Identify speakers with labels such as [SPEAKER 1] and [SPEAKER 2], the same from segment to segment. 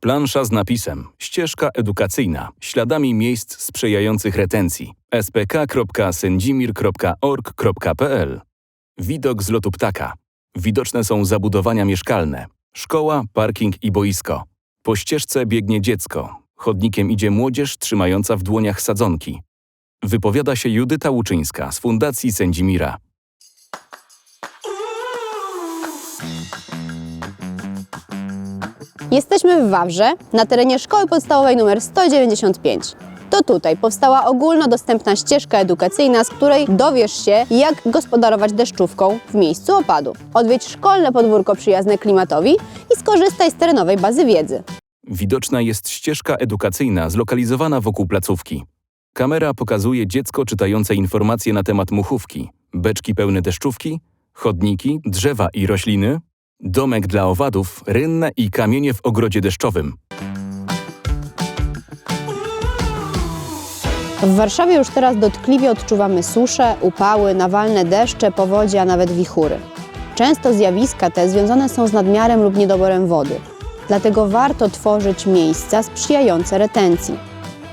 [SPEAKER 1] Plansza z napisem Ścieżka edukacyjna śladami miejsc sprzyjających retencji spk.sędzimir.org.pl Widok z lotu ptaka. Widoczne są zabudowania mieszkalne, szkoła, parking i boisko. Po ścieżce biegnie dziecko. Chodnikiem idzie młodzież trzymająca w dłoniach sadzonki. Wypowiada się Judyta Łuczyńska z Fundacji Sędzimira.
[SPEAKER 2] Jesteśmy w Wawrze, na terenie Szkoły Podstawowej nr 195. To tutaj powstała ogólnodostępna ścieżka edukacyjna, z której dowiesz się, jak gospodarować deszczówką w miejscu opadu. Odwiedź szkolne podwórko przyjazne klimatowi i skorzystaj z terenowej bazy wiedzy.
[SPEAKER 1] Widoczna jest ścieżka edukacyjna zlokalizowana wokół placówki. Kamera pokazuje dziecko czytające informacje na temat muchówki, beczki pełne deszczówki, chodniki, drzewa i rośliny, domek dla owadów, rynne i kamienie w ogrodzie deszczowym.
[SPEAKER 2] W Warszawie już teraz dotkliwie odczuwamy susze, upały, nawalne deszcze, powodzie, a nawet wichury. Często zjawiska te związane są z nadmiarem lub niedoborem wody. Dlatego warto tworzyć miejsca sprzyjające retencji.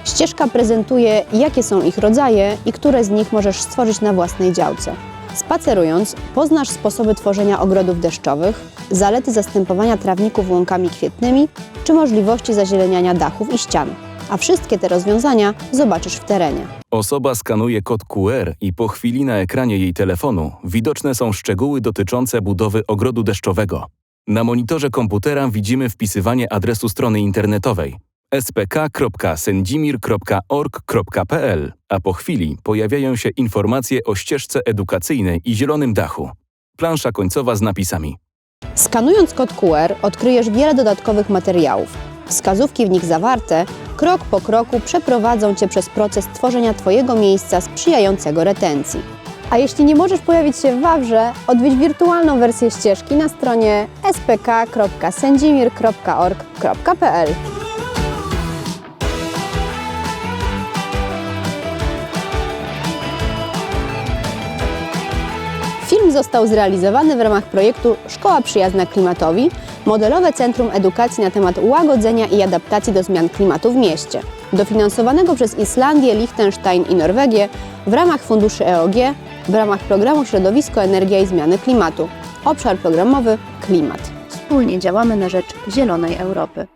[SPEAKER 2] Ścieżka prezentuje, jakie są ich rodzaje i które z nich możesz stworzyć na własnej działce. Spacerując, poznasz sposoby tworzenia ogrodów deszczowych, zalety zastępowania trawników łąkami kwietnymi czy możliwości zazieleniania dachów i ścian. A wszystkie te rozwiązania zobaczysz w terenie.
[SPEAKER 1] Osoba skanuje kod QR i po chwili na ekranie jej telefonu widoczne są szczegóły dotyczące budowy ogrodu deszczowego. Na monitorze komputera widzimy wpisywanie adresu strony internetowej spk.sędzimir.org.pl, a po chwili pojawiają się informacje o ścieżce edukacyjnej i zielonym dachu. Plansza końcowa z napisami.
[SPEAKER 2] Skanując kod QR odkryjesz wiele dodatkowych materiałów. Wskazówki w nich zawarte krok po kroku przeprowadzą Cię przez proces tworzenia Twojego miejsca sprzyjającego retencji. A jeśli nie możesz pojawić się w Wawrze, odwiedź wirtualną wersję ścieżki na stronie spk.sędzimir.org.pl. został zrealizowany w ramach projektu Szkoła Przyjazna Klimatowi Modelowe Centrum Edukacji na temat łagodzenia i adaptacji do zmian klimatu w mieście, dofinansowanego przez Islandię, Liechtenstein i Norwegię w ramach funduszy EOG w ramach programu Środowisko, Energia i Zmiany Klimatu. Obszar programowy Klimat. Wspólnie działamy na rzecz zielonej Europy.